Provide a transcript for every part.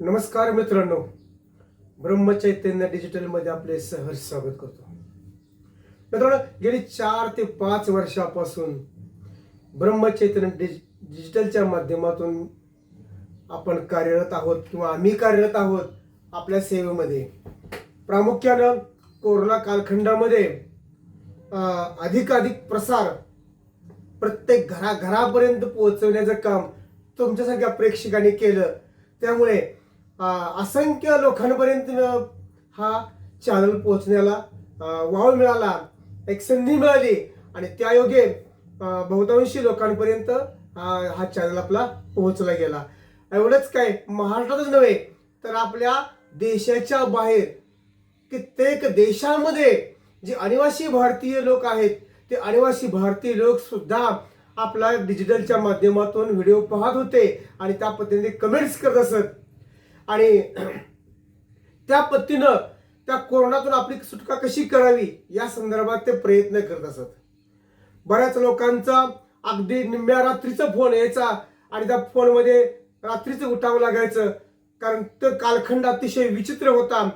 नमस्कार मित्रांनो. ब्रह्मचैतन्य डिजिटलमध्ये आपले सहर्ष स्वागत करतो. मित्रांनो गेली चार ते पाच वर्षापासून ब्रह्मचैतन्य डिज डिजिटलच्या माध्यमातून आपण कार्यरत आहोत किंवा आम्ही कार्यरत आहोत आपल्या सेवेमध्ये. प्रामुख्यानं कोरोना कालखंडामध्ये अधिकाधिक प्रसार प्रत्येक घरा घरापर्यंत पोहोचवण्याचं काम तुमच्यासारख्या प्रेक्षकांनी केलं. त्यामुळे असंख्य लोकांपर्यंत हा चॅनल पोहोचण्याला वाव मिळाला एक संधी मिळाली. आणि त्यायोगे योगे बहुतांशी लोकांपर्यंत हा चॅनल आपला पोहोचला गेला. एवढंच काय महाराष्ट्रातच नव्हे तर आपल्या देशाच्या बाहेर कित्येक देशांमध्ये जे अनिवासी भारतीय लोक आहेत ते अनिवासी भारतीय लोक सुद्धा आपला डिजिटलच्या माध्यमातून व्हिडिओ पाहत होते. आणि त्या पद्धतीने कमेंट्स करत असत. आणि त्या पद्धतीनं त्या कोरोनातून आपली सुटका कशी करावी या संदर्भात ते प्रयत्न करत असत. बऱ्याच लोकांचा अगदी निम्म्या रात्रीचा फोन यायचा आणि त्या फोनमध्ये रात्रीचं उठावं लागायचं. कारण तो कालखंड अतिशय विचित्र होता.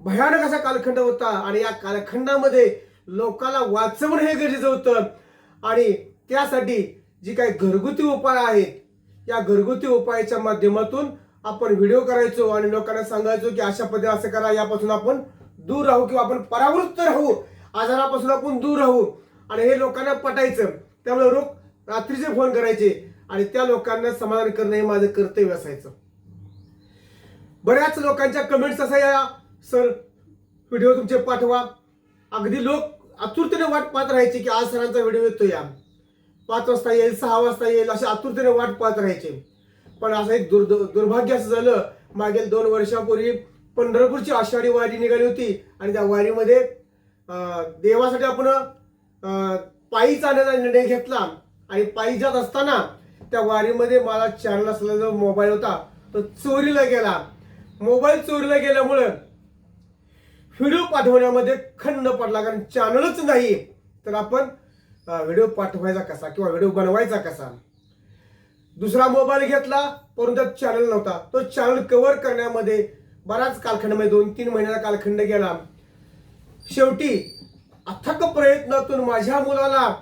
भयानक असा कालखंड होता आणि या कालखंडामध्ये लोकांना वाचवणं हे गरजेचं होतं. आणि त्यासाठी जी काही घरगुती उपाय आहेत या घरगुती उपायाच्या माध्यमातून आपण व्हिडिओ करायचो आणि लोकांना सांगायचो की अशा पद्धतीने असं करा यापासून आपण दूर राहू किंवा आपण परावृत्त राहू आजारापासून आपण दूर राहू. आणि हे लोकांना पटायचं. त्यामुळे लोक रात्रीचे फोन करायचे आणि त्या लोकांना समाधान करणं हे माझं कर्तव्य असायचं. बऱ्याच लोकांच्या कमेंट्स असायच्या सर व्हिडिओ तुमचे पाठवा. अगदी लोक आतुरतेने वाट पाहत राहायचे की आज सरांचा व्हिडिओ येतो या पाच वाजता येईल सहा वाजता येईल अशा आतुरतेने वाट पाहत राहायचे. पण असं एक दुर्द दुर्भाग्य असं झालं. मागील दोन वर्षापूर्वी पंढरपूरची आषाढी वारी निघाली होती. आणि त्या वारीमध्ये देवासाठी आपण पायी चालण्याचा निर्णय घेतला. आणि पायी जात असताना त्या वारीमध्ये मला चॅनल असलेला जो मोबाईल होता तो चोरीला गेला. मोबाईल चोरीला गेल्यामुळं व्हिडिओ पाठवण्यामध्ये खंड पडला. कारण चॅनलच नाही. तर आपण व्हिडिओ पाठवायचा कसा? किंवा व्हिडिओ बनवायचा कसा? दुसरा मोबाईल घेतला परंतु चॅनल नव्हता. तो चॅनल कव्हर करण्यामध्ये बराच कालखंडामध्ये दोन तीन महिन्याचा कालखंड गेला. शेवटी अथक प्रयत्नातून माझ्या मुलाला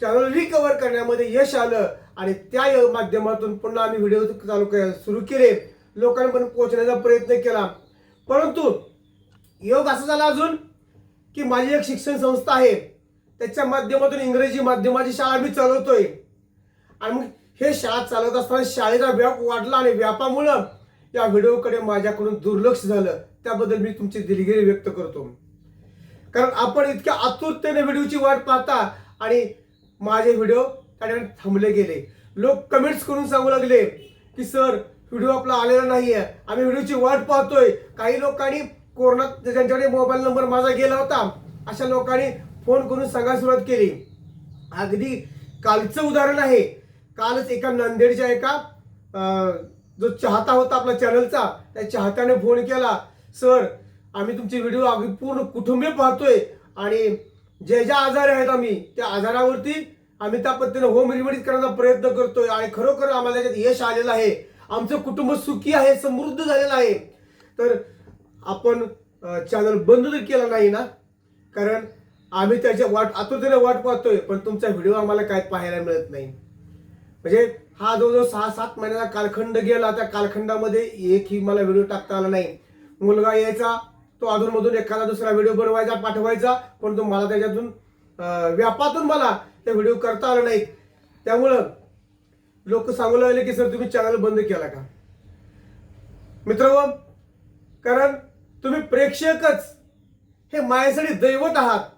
चॅनल रिकवर करण्यामध्ये यश आलं आणि त्या य- माध्यमातून पुन्हा आम्ही व्हिडिओ चालू के- सुरू केले. लोकांपर्यंत पोहोचण्याचा प्रयत्न केला. परंतु योग असं झाला अजून की माझी एक शिक्षण संस्था आहे. त्याच्या माध्यमातून इंग्रजी माध्यमाची शाळा मी चालवतोय. आणि मग हे शाळा चालवत असताना शाळेचा व्याप वाढला आणि व्यापामुळं या व्हिडिओकडे माझ्याकडून दुर्लक्ष झालं. त्याबद्दल मी तुमची दिलगिरी व्यक्त करतो. कारण आपण इतक्या आतुरतेने व्हिडिओची वाट पाहता आणि माझे व्हिडिओ त्या थांबले गेले. लोक कमेंट्स करून सांगू लागले की सर व्हिडिओ आपला आलेला नाही आहे आम्ही व्हिडिओची वाट पाहतोय. काही लोकांनी कोरोनात ज्यांच्याकडे मोबाईल नंबर माझा गेला होता अशा लोकांनी फोन करून सांगायला सुरुवात केली. अगदी कालचं उदाहरण आहे. कालच एका नांदेडच्या एका जो चाहता होता आपला चॅनलचा त्या चाहत्याने फोन केला सर आम्ही तुमचे व्हिडिओ अगदी पूर्ण कुटुंबीय पाहतोय आणि जे ज्या आजार आहेत आम्ही त्या आजारावरती आम्ही त्या पद्धतीने होम रेमेडीज करण्याचा प्रयत्न करतोय आणि खरोखर आम्हाला त्याच्यात यश आलेलं आहे. आमचं कुटुंब सुखी आहे समृद्ध झालेलं आहे. तर आपण चॅनल बंद तर केला नाही ना? कारण आम्ही त्याच्या वाट आतुरतेने वाट पाहतोय पण तुमचा व्हिडिओ आम्हाला काय पाहायला मिळत नाही. म्हणजे हा जवळजवळ सहा सात महिन्याचा कालखंड गेला. त्या कालखंडामध्ये एकही मला व्हिडिओ टाकता आला नाही. मुलगा यायचा तो अधूनमधून एखादा दुसरा व्हिडिओ बनवायचा पाठवायचा पण तो मला त्याच्यातून व्यापातून मला ते व्हिडिओ करता आला नाही. त्यामुळं लोक सांगू लागले की सर तुम्ही चॅनल बंद केला का? मित्र कारण तुम्ही प्रेक्षकच. हे माझ्यासाठी दैवत आहात.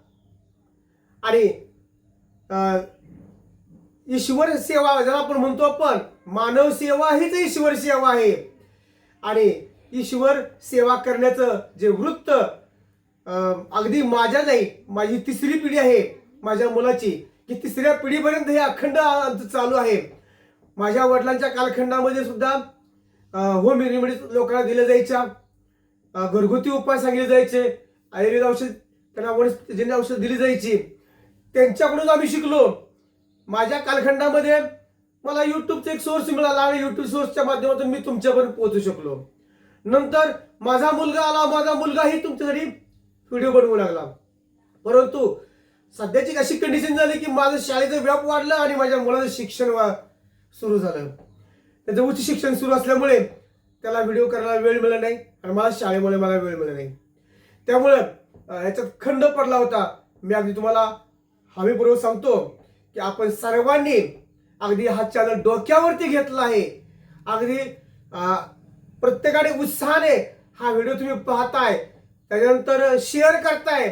आणि ईश्वर सेवा ज्याला आपण म्हणतो आपण मानव सेवा हीच ईश्वर सेवा आहे. आणि ईश्वर सेवा करण्याचं जे वृत्त अगदी माझ्या नाही माझी तिसरी पिढी आहे माझ्या मुलाची की तिसऱ्या पिढीपर्यंत हे अखंड चालू आहे. माझ्या वडिलांच्या कालखंडामध्ये सुद्धा होम रेमेडीज लोकांना दिल्या जायच्या घरगुती उपाय सांगितले जायचे आयुर्वेद औषध त्यांना वनस्पतीजन्य औषध दिली जायची. त्यांच्याकडून आम्ही शिकलो. माझ्या कालखंडामध्ये मला युट्यूबचा एक सोर्स मिळाला आणि युट्यूब सोर्सच्या माध्यमातून मी तुमच्यापर्यंत पोहोचू शकलो. नंतर माझा मुलगा आला माझा मुलगाही तुमच्यासाठी व्हिडिओ बनवू लागला. परंतु सध्याची अशी कंडिशन झाली की माझं शाळेचं व्याप वाढलं आणि माझ्या मुलाचं शिक्षण वा सुरू झालं. त्याचं उच्च शिक्षण सुरू असल्यामुळे त्याला व्हिडिओ करायला वेळ मिळाला नाही आणि मला शाळेमुळे मला वेळ मिळाला नाही. त्यामुळं ह्याच्यात याच्यात खंड पडला होता. मी अगदी तुम्हाला हमीपूर्वक सांगतो. की आपण सर्वांनी अगदी हा चॅनल डोक्यावरती घेतला आहे. अगदी प्रत्येकाने उत्साहाने हा व्हिडिओ तुम्ही पाहताय. त्याच्यानंतर शेअर करताय.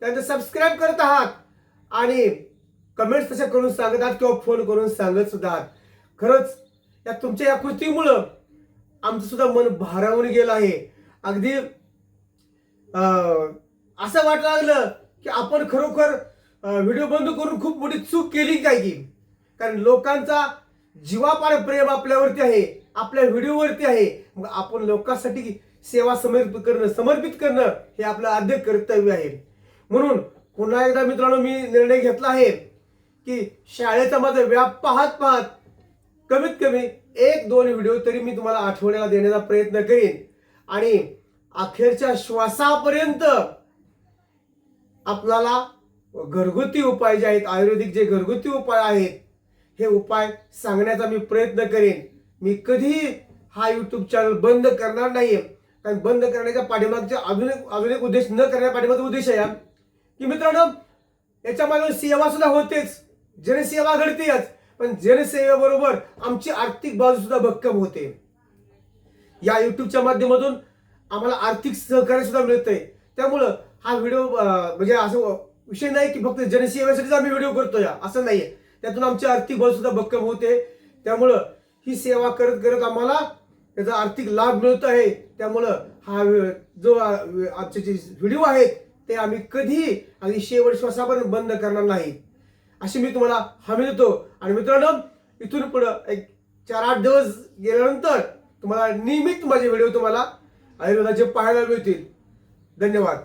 त्यानंतर सबस्क्राईब करत आहात. आणि कमेंट्स तशा करून सांगत आहात किंवा फोन करून सांगत सुद्धा आहात. खरंच या तुमच्या या कृतीमुळं आमचं सुद्धा मन भारावून गेलं आहे. अगदी अं, असं वाटायला लागलं की आपण खरोखर व्हिडिओ बंद करून खूप मोठी चूक केली काय की? कारण लोकांचा जीवापार प्रेम आपल्यावरती आहे आपल्या व्हिडिओवरती आहे. मग आपण लोकांसाठी सेवा समर्पित करणं समर्पित करणं हे आपलं आद्य कर्तव्य आहे. म्हणून पुन्हा एकदा मित्रांनो मी निर्णय घेतला आहे की शाळेचा माझा व्याप पाहत पाहत कमीत कमी एक दोन व्हिडिओ तरी मी तुम्हाला आठवड्याला देण्याचा प्रयत्न करीन. आणि अखेरच्या श्वासापर्यंत आपल्याला घरगुती उपाय जे आहेत आयुर्वेदिक जे घरगुती उपाय आहेत हे उपाय सांगण्याचा मी प्रयत्न करेन. मी कधीही हा यूट्यूब चॅनल बंद करणार नाही कारण बंद करण्याच्या पाठीमागचा अजून एक अजून एक उद्देश न करण्या पाठीमागचा उद्देश आहे की मित्रांनो याच्या मागे सेवा सुद्धा होतेच. जनसेवा घडतेच. पण जनसेवेबरोबर आमची आर्थिक बाजू सुद्धा भक्कम होते. या युट्यूबच्या माध्यमातून आम्हाला आर्थिक सहकार्य सुद्धा मिळतंय. त्यामुळं हा व्हिडिओ म्हणजे असं विषय नाही की फक्त जनसेवेसाठीच आम्ही व्हिडिओ करतोय. असं नाहीये. त्यातून आमची आर्थिक बळ सुद्धा भक्कम होते. त्यामुळं ही सेवा करत करत आम्हाला त्याचा आर्थिक लाभ मिळत आहे. त्यामुळं हा जो आ- आजचे जे व्हिडिओ आहेत ते आम्ही कधीही आणि शेवट श्वासापर्यंत बंद करणार नाही. अशी मी तुम्हाला हमी देतो. आणि मित्रांनो इथून पुढं एक चार आठ दिवस गेल्यानंतर तुम्हाला नियमित माझे व्हिडिओ तुम्हाला आयुर्वेदाचे पाहायला मिळतील. धन्यवाद.